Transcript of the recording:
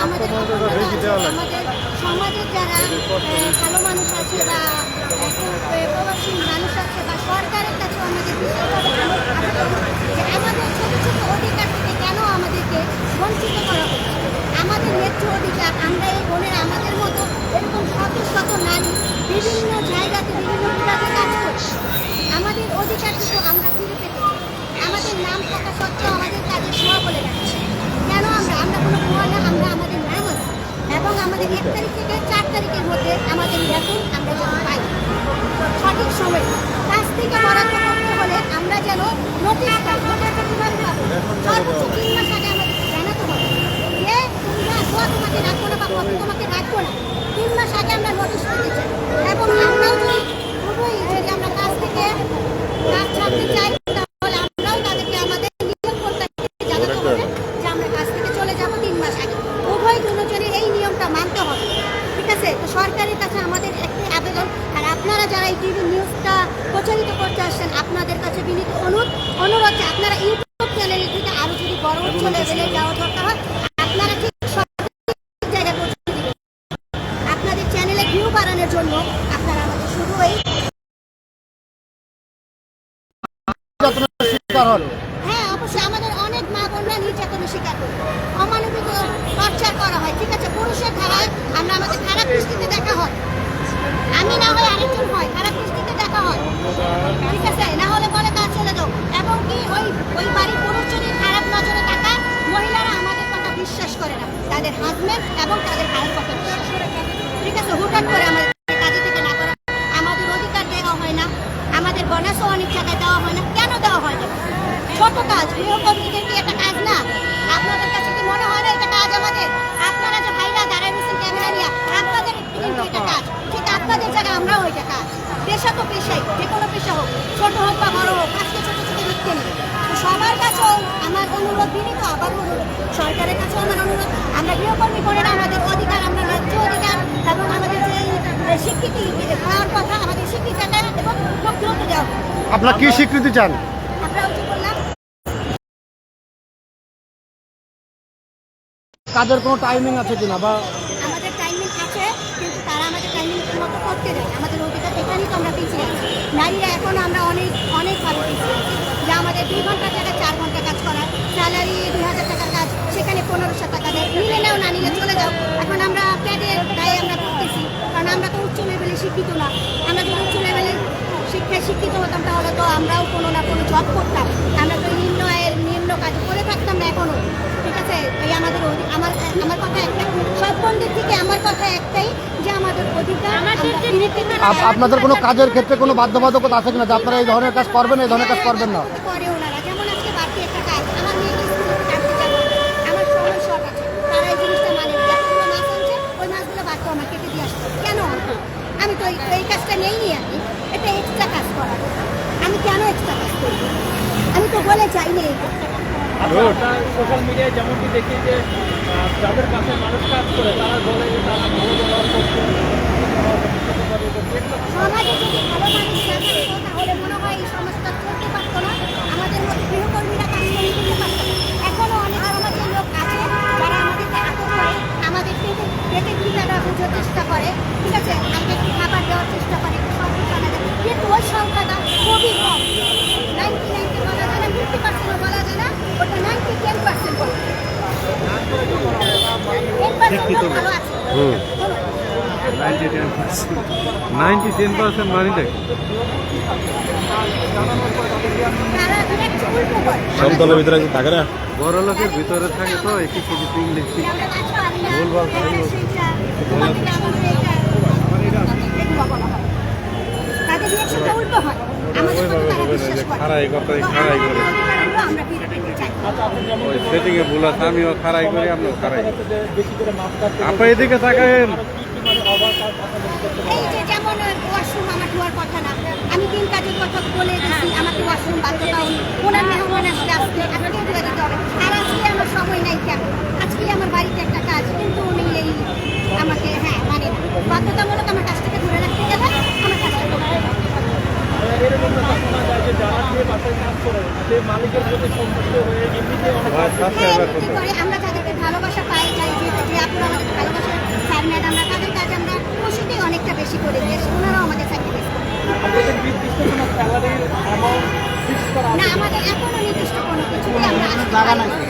আমাদের? সমাজের যারা ভালো মানুষ আছে বা একটু, আহ, প্রবাসী মানুষ আছে বা সরকারের কাছেও আমাদের বিশেষভাবে আবেদন যে আমাদের ছোট ছোট অধিকার থেকে কেন আমাদেরকে বঞ্চিত করা হচ্ছে আমাদের ন্যায্য অধিকার আমরা এই বোনের আমাদের মতো এরকম শত শত নারী বিভিন্ন জায়গাতে বিভিন্ন বিভাগে কাজ করছে আমাদের অধিকার কিন্তু আমরা ফিরে পেতে চাই। সত্ত্বেও আমাদের কাজে ছোঁয়া বলে রাখছে কেন আমরা? আমরা কোনো ভুয়া আমরা আমাদের নাম আছে এবং আমাদের এক তারিখ থেকে চার তারিখের মধ্যে আমাদের বেতন আমরা যেন পাই সঠিক সময় কাজ থেকে বরাদ্দ করতে হলে আমরা যেন নোটিশ পাই নোটিশটা কীভাবে পাবো সর্বোচ্চ তিন মাস আগে আমাদেরকে জানাতে হবে যে তুমি না দোয়া তোমাকে রাখব না বা কপি তোমাকে রাখব না তিন মাস আগে আমরা নোটিশ পেতে চাই এবং আমরাও যদি খুবই যদি আমরা কাজ থেকে কাজ ছাড়তে চাই তাহলে আমরাও তাদেরকে আমাদের নিয়োগ কর্তাকে জানাতে হবে যে আমরা কাজ থেকে চলে যাব তিন মাস আগে উভয় দুজনের এই নিয়মটা মানতে হবে ঠিক আছে তো সরকারের কাছে আমাদের একটি আবেদন আর আপনারা যারা এই টিভি নিউজটা প্রচারিত করতে আসছেন আপনাদের কাছে বিনীত অনুরোধ আপনারা ইউটিউব চ্যানেল থেকে আরও যদি বড় উচ্চ লেভেলে যাওয়া দরকার হয় আপনারা ঠিক জায়গায় পৌঁছে দিবেন। আপনাদের চ্যানেলে ভিউ বাড়ানোর জন্য আপনারা আমাদের শুধু এই হ্যাঁ অবশ্যই আমাদের অনেক মা বোনরা নির্যাতনের শিকার করে। অমানবিক টর্চার করা হয় ঠিক আছে? পুরুষের ধারায় আমরা আমাদের খারাপ দৃষ্টিতে দেখা হয়। আমি না হয় আরেকজন হয় খারাপ দৃষ্টিতে দেখা হয়। ঠিক আছে হুটহাট করে আমাদের কাজে থেকে না করা, আমাদের অধিকার দেওয়া হয় না, আমাদের বোনাসও অনেক জায়গায় দেওয়া হয় না, কেন দেওয়া হয় না? ছোট কাজ, গৃহকর্মীদের কি একটা কাজ না? আপনাদের কাছে কি মনে হয় না এটা কাজ আমাদের? আপনারা যে ভাইরা দাঁড়ায় রয়েছেন ক্যামেরা নিয়ে, আপনাদের কিন্তু এটা কাজ, ঠিক আপনাদের জায়গায় আমরাও এটা কাজ। পেশা তো পেশাই, যে কোনো পেশা হোক, ছোট হোক বা বড় হোক, আজকে ছোট ছোট লিখতে নেই। সবার কাছেও আমার অনুরোধ বিনীত আবার অনুরোধ। সরকারের কাছেও আমার অনুরোধ আমরা গৃহকর্মী করে আমাদের অধিকার আমরা ন্যায্য অধিকার এবং আমাদের যে স্বীকৃতি পাওয়ার কথা আমাদের স্বীকৃতিটা এবং দেওয়া আপনার কি স্বীকৃতি চান? আমরা উঠে বললাম কাজের কোনো টাইমিং আছে কিনা বা আমাদের টাইমিং আছে কিন্তু তারা আমাদের টাইমিং মতো করতে দেয়। আমাদের অধিকার এখানেই তো আমরা পিছিয়ে আছি। নারীরা এখন আমরা অনেক অনেক ভালো পিছিয়ে আছি। যে আমাদের দুই ঘণ্টা গায়ে আমরা করতেছি। কারণ আমরা তো উচ্চ লেভেলে শিক্ষিত না। আমরা যদি উচ্চ লেভেলে শিক্ষায় শিক্ষিত হতাম তাহলে তো আমরাও কোনো না কোনো জব করতাম। আমরা তো নিম্ন আয়ের নিম্ন কাজ করে থাকতাম না এখনও। ঠিক আছে? এই আমাদের আমার আমার কথা একটা সব বন্ধুর থেকে আমার কথা একটাই যে আমাদের অধিকার আপনাদের কোনো কাজের ক্ষেত্রে কোনো বাধ্যবাধকতা আছে কিনা? যে আপনারা এই ধরনের কাজ করবেন এই ধরনের কাজ করবেন না। এক্সট্রা কাজ করা আমি কেন এক্সট্রা কাজ করব আমি তো বলে চাইনি। আচ্ছা, সোশ্যাল মিডিয়ায় যেমনটি দেখি যে যাদের কাছে মানুষ কাজ করে তারা বলে যে তারা ভালো ব্যবহার করছে সমাজে যদি ভালো মানুষ না থাকতো তাহলে মনে হয় এই সমাজটা চলতে পারতো না আমাদের মতো গৃহকর্মীরা কাজ করে দিতে পারতো না। এখনও অনেক সমাজের লোক আছে যারা আমাদেরকে আদর করে আমাদের পেটে পেটের ঠিকানা বোঝার চেষ্টা করে ঠিক আছে আমাদের একটু খাবার দেওয়ার চেষ্টা করে একটু সংখ্যা জানা যায় কিন্তু ওই সংখ্যাটা খুবই কম নাইনটি নাইনটি বলা যায় না ফিফটি পার্সেন্টও বলা যায় না ওটা নাইনটি টেন পার্সেন্ট বলা টেন পার্সেন্ট আছে নাইনটি টেন পার্সেন্ট মানে উল্টো করে সমতলের ভিতরে কি থাকে না? বড় লোকের ভিতরে থাকে তো একটু কিছু ইংলিশ। ভুলভাল তাদের রিয়াকশনটা উল্টো হয় আমাদের প্রতি তারা বিশ্বাস করে। খারাই কথা খারাই করে। আমরা ফিরে পেতে চাই। ওই সেটিং এ ভুল আছে আমিও খারাই করি আপনিও খারাই বেশি করে। মাছ কাজ আপনি এদিকে করতে এই যে যেমন ওয়াশরুম আমার ধোয়ার কথা না আমি তিন কাজের কথা বলে দিচ্ছি আমাকে ওয়াশরুম বাধ্যতামূলক ওনার মেহমান আসলে আজকে আজকে ধুয়ে দিতে হবে। আর আজকে আমার সময় নাই কেন আজকে আমার বাড়িতে একটা কাজ কিন্তু উনি যে বাসায় কাজ করে সে মালিকের প্রতি সন্তুষ্ট হয়ে এমনিতে অনেক কাজ করে। হ্যাঁ, এমনিতে করে আমরা যাদেরকে ভালোবাসা পাই যাই যে যে আপনারা আমাদের ভালোবাসা স্যার ম্যাডামরা তাদের কাজ আমরা অনেকটা বেশি করে দিয়ে ওনারাও আমাদের স্যাক্রিফাইস না এখনও নির্দিষ্ট কোনো কিছুতে আমরা আসতে পারি না।